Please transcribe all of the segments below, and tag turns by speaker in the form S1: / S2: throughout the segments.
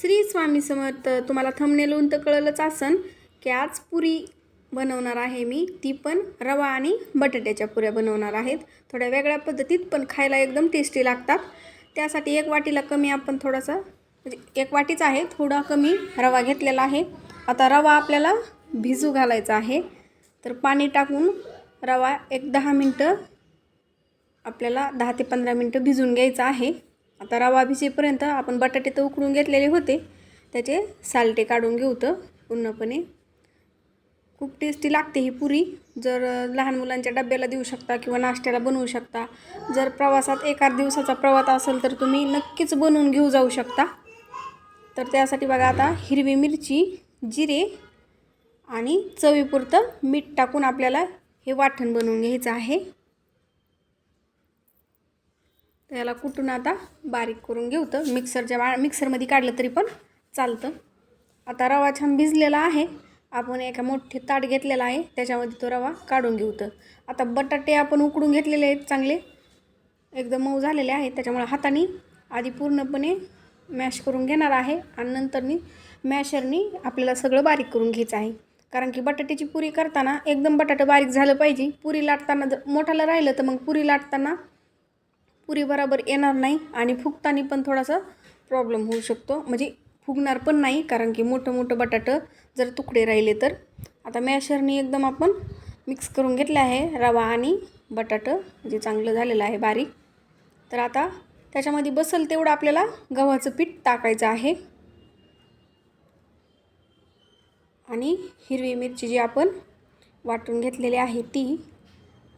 S1: श्री स्वामी समर्थ तुम्हाला थंबनेलून तर कळलंच असन की आज पुरी बनवणार आहे मी. ती पण रवा आणि बटाट्याच्या पुऱ्या बनवणार आहेत. थोड्या वेगळ्या पद्धतीत पण खायला एकदम टेस्टी लागतात. त्यासाठी एक वाटीला कमी आपण थोडासा म्हणजे एक वाटीच आहे थोडा कमी रवा घेतलेला आहे. आता रवा आपल्याला भिजू घालायचा आहे. तर पाणी टाकून रवा एक दहा मिनटं आपल्याला दहा ते पंधरा मिनटं भिजून घ्यायचा आहे. आता रवा भिजेपर्यंत आपण बटाटे तर उकडून घेतलेले होते. त्याचे सालटे काढून घेऊ तर पूर्णपणे खूप टेस्टी लागते ही पुरी. जर लहान मुलांच्या डब्याला देऊ शकता किंवा नाश्त्याला बनवू शकता. जर प्रवासात एखाद दिवसाचा प्रवास असेल तर तुम्ही नक्कीच बनवून घेऊ जाऊ शकता. तर त्यासाठी बघा आता हिरवी मिरची जिरे आणि चवीपुरतं मीठ टाकून आपल्याला हे वाटण बनवून घ्यायचं आहे. तर याला कुठून आता बारीक करून घेऊ तर मिक्सरच्या बा मिक्सरमध्ये काढलं तरी पण चालतं. आता रवा छान भिजलेला आहे. आपण एका मोठे ताट घेतलेला आहे. त्याच्यामध्ये तो रवा काढून घेऊ तर आता बटाटे आपण उकडून घेतलेले आहेत चांगले. एकदम मऊ झालेले आहेत. त्याच्यामुळे हाताने आधी पूर्णपणे मॅश करून घेणार आहे. आणि नंतरनी मॅशरनी आपल्याला सगळं बारीक करून घ्यायचं आहे. कारण की बटाट्याची पुरी करताना एकदम बटाटं बारीक झालं पाहिजे. पुरी लाटताना जर मोठाला राहिलं तर मग पुरी लाटताना पुरी बराबर येणार नाही आणि फुगताना पण थोडासा प्रॉब्लेम होऊ शकतो. म्हणजे फुगणार पण नाही कारण की मोठं मोठं बटाटं जर तुकडे राहिले तर. आता मॅशरनी एकदम आपण मिक्स करून घेतलं आहे रवा आणि बटाटं म्हणजे चांगलं झालेलं आहे बारीक. तर आता त्याच्यामध्ये बसल तेवढं आपल्याला गव्हाचं पीठ टाकायचं आहे. आणि हिरवी मिरची जी आपण वाटून घेतलेली आहे ती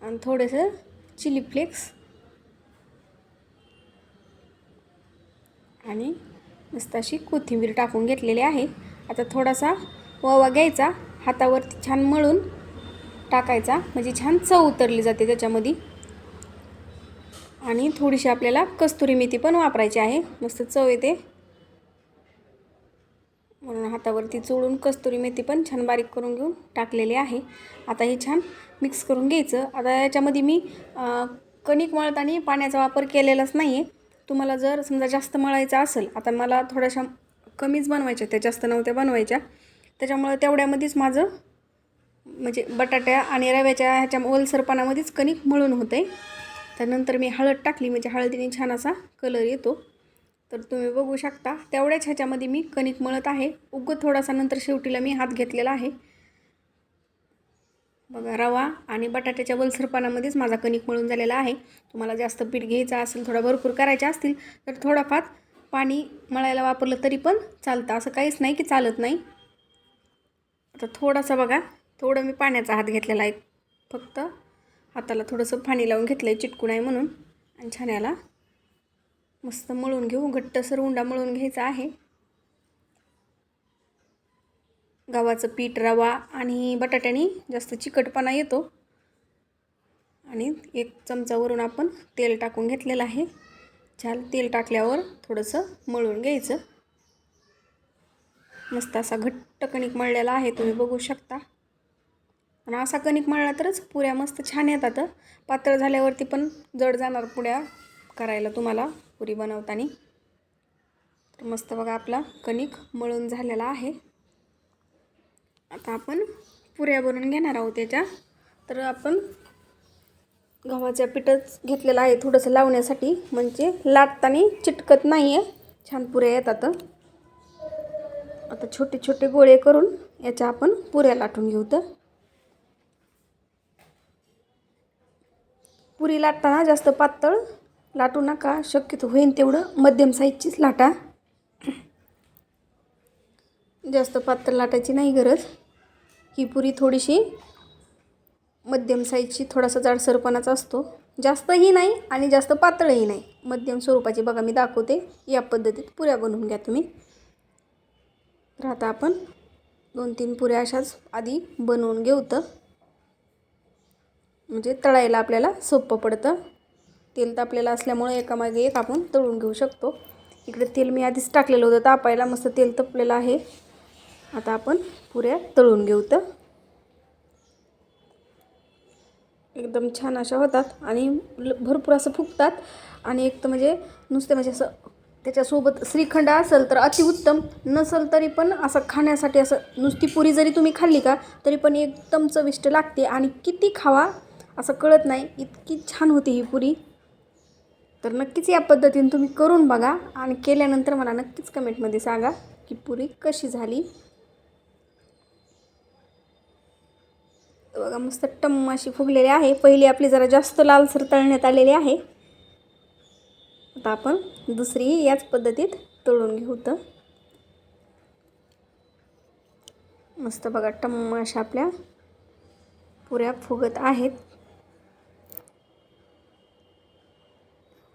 S1: आणि थोडंसं चिली फ्लेक्स आणि मस्त अशी कोथिंबीर टाकून घेतलेली आहे. आता थोडासा ओवा घ्यायचा. हातावरती छान मळून टाकायचा. म्हणजे छान चव उतरली जाते त्याच्यामध्ये. आणि थोडीशी आपल्याला कस्तुरी मेथी पण वापरायची आहे. मस्त चव येते. म्हणून हातावरती चोळून कस्तुरी मेथी पण छान बारीक करून घेऊन टाकलेली आहे. आता हे छान मिक्स करून घ्यायचं. आता याच्यामध्ये मी कणिक मळताना पाण्याचा वापर केलेलाच नाही आहे तुम्हाला जर समजा जास्त मळायचं असेल आता मला थोड्याशा कमीच बनवायच्या त्या जास्त नव्हत्या बनवायच्या. त्याच्यामुळं तेवढ्यामध्येच माझं म्हणजे बटाट्या आणि रव्याच्या ह्याच्या ओलसरपणामध्येच कणिक मळून होते. त्यानंतर मी हळद टाकली म्हणजे हळदीने छान असा कलर येतो. तर तुम्ही बघू शकता तेवढ्याच ह्याच्यामध्ये मी कणिक मळत आहे. उगत थोडासा नंतर शेवटीला मी हात घेतलेला आहे. बघा रवा आणि बटाट्याच्या वलसरपणामध्येच माझा कणिक मळून झालेला आहे. तुम्हाला जास्त पीठ घ्यायचं असेल थोडा भरपूर करायचे असतील तर थोडाफार पाणी मळायला वापरलं तरी पण चालतं. असं काहीच नाही की चालत नाही. आता थोडासा बघा थोडं मी पाण्याचा हात घेतलेला आहे. फक्त हाताला थोडंसं पाणी लावून घेतलं आहे चिटकून आहे म्हणून. आणि छान याला मस्त मळून घेऊ. घट्टसर उंडा मळून घ्यायचा आहे. गव्हाचं पीठ रवा आणि बटाट्याने जास्त चिकटपणा येतो. आणि एक चमचावरून आपण तेल टाकून घेतलेलं आहे. छान तेल टाकल्यावर थोडंसं मळून घ्यायचं. मस्त असा घट्ट कणिक मळलेला आहे तुम्ही बघू शकता. आणि असा कणिक मळला तरच पुऱ्या मस्त छान येतात. पातळ झाल्यावरती पण जड जाणार पुऱ्या करायला तुम्हाला पुरी बनवताना. तर मस्त बघा आपला कणिक मळून झालेला आहे. आता आपण पुऱ्या बनवून घेणार आहोत त्याच्या. तर आपण गव्हाच्या पिठच घेतलेलं आहे थोडंसं लावण्यासाठी. म्हणजे लाटताना चिटकत नाही आहे छान पुऱ्या येतात. आता छोटे छोटे गोळे करून याच्या आपण पुऱ्या लाटून घेऊ तर. पुरी लाटताना जास्त पातळ लाटू नका. शक्यतो होईन तेवढं. मध्यम साईजचीच लाटा. जास्त पातळ लाटायची नाही गरज. ही पुरी थोडीशी मध्यम साईजची थोडासा जाडसरपणाचा असतो. जास्तही नाही आणि जास्त पातळही नाही. मध्यम स्वरूपाची बघा मी दाखवते. या पद्धतीत पुऱ्या बनवून घ्या तुम्ही. तर आता आपण दोन तीन पुऱ्या अशाच आधी बनवून घेऊ तर. म्हणजे तळायला आपल्याला सोपं पडतं. तेल तापलेलं असल्यामुळे एकामागे एक आपण तळून घेऊ शकतो. इकडे तेल मी आधीच टाकलेलं होतं तापायला मस्त तेल तपलेलं आहे. आता आपण पुऱ्या तळून घेऊ तर. एकदम छान अशा होतात आणि ल- भरपूर असं फुगतात. आणि एक तर म्हणजे नुसते म्हणजे असं त्याच्यासोबत श्रीखंड असेल तर अतिउत्तम नसेल तरी पण असं खाण्यासाठी असं नुसती पुरी जरी तुम्ही खाल्ली का तरी पण एकदम चविष्ट लागते. आणि किती खावा असं कळत नाही इतकी छान होती ही पुरी. तर नक्कीच या पद्धतीने तुम्ही करून बघा आणि केल्यानंतर मला नक्कीच कमेंटमध्ये सांगा की पुरी कशी झाली. बघा मस्त टम्म अशी फुगलेली आहे. पहिली आपली जरा जास्त लालसर तळण्यात आलेली आहे. आता आपण दुसरी याच पद्धतीत तळून घेऊ तर. मस्त बघा टम्म अशा आपल्या पुऱ्या फुगत आहेत.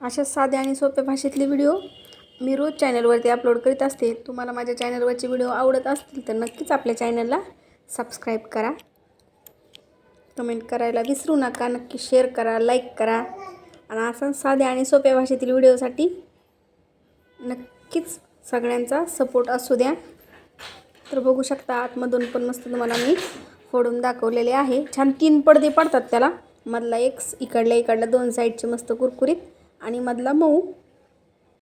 S1: अशा साध्या आणि सोप्या भाषेतले व्हिडिओ मी रोज चॅनलवरती अपलोड करीत असते. तुम्हाला माझ्या चॅनलवरचे व्हिडिओ आवडत असतील तर नक्कीच आपल्या चॅनलला सबस्क्राईब करा. कमेंट करायला विसरू नका. नक्की शेअर करा लाईक करा. आणि असं साध्या आणि सोप्या भाषेतील व्हिडिओसाठी नक्कीच सगळ्यांचा सपोर्ट असू द्या. तर बघू शकता आतमधून पण मस्त तुम्हाला मी फोडून दाखवलेले आहे. छान तीन पडदे पडतात त्याला. मधला एक इकडल्या इकडल्या दोन साईडचे मस्त कुरकुरीत आणि मधला मऊ.